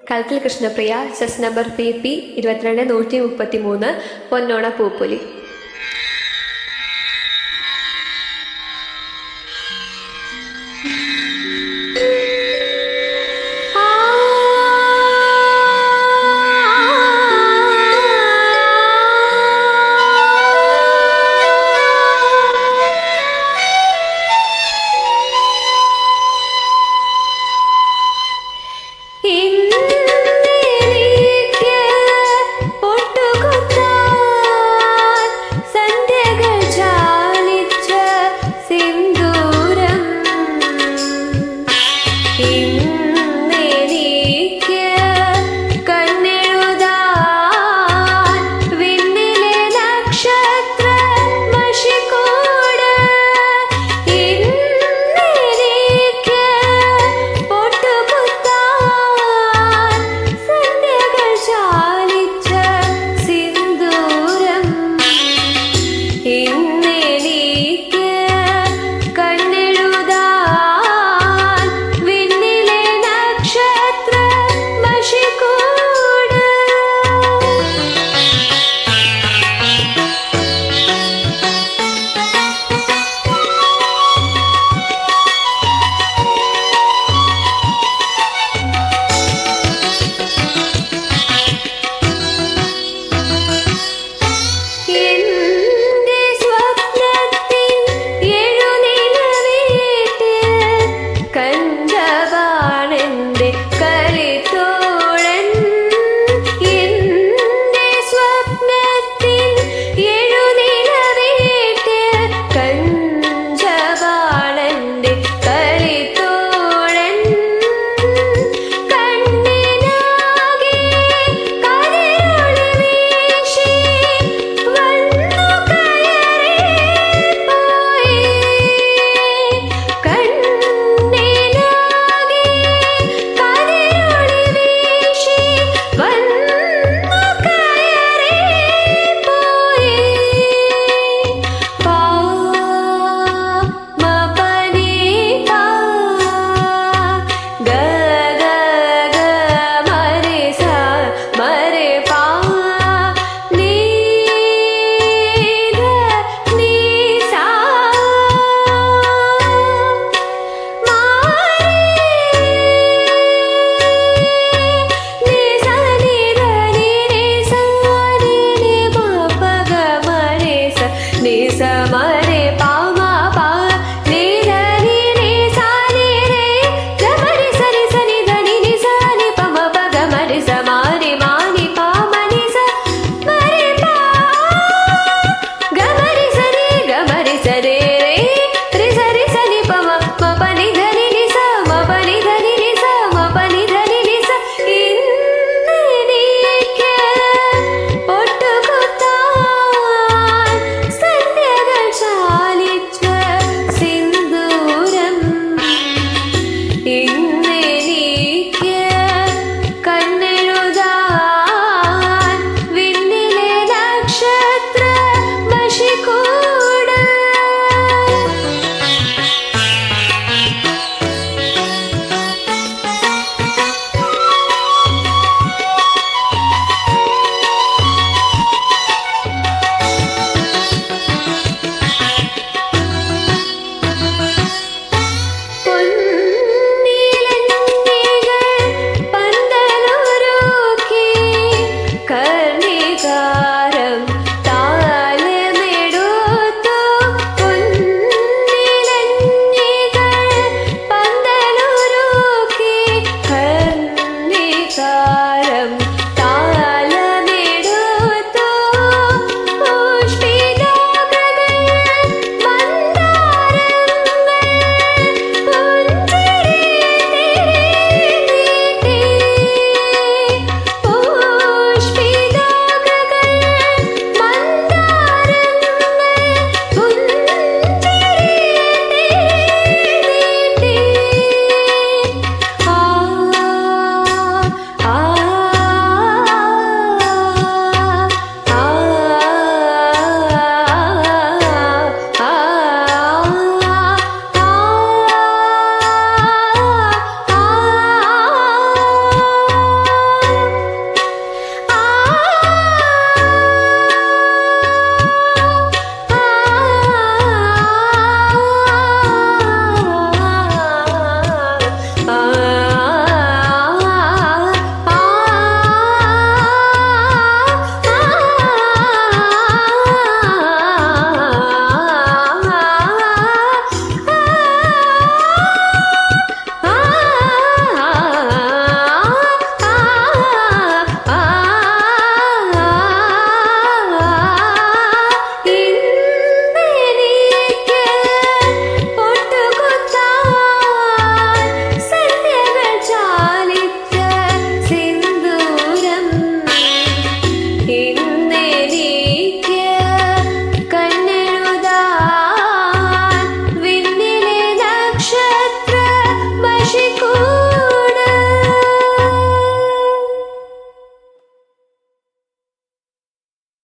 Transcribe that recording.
കളത്തിൽ Krishnapriya cess number P P ഇരുപത്തിരണ്ട് നൂറ്റി മുപ്പത്തി മൂന്ന് പൊന്നോണ പൂപ്പൊലി.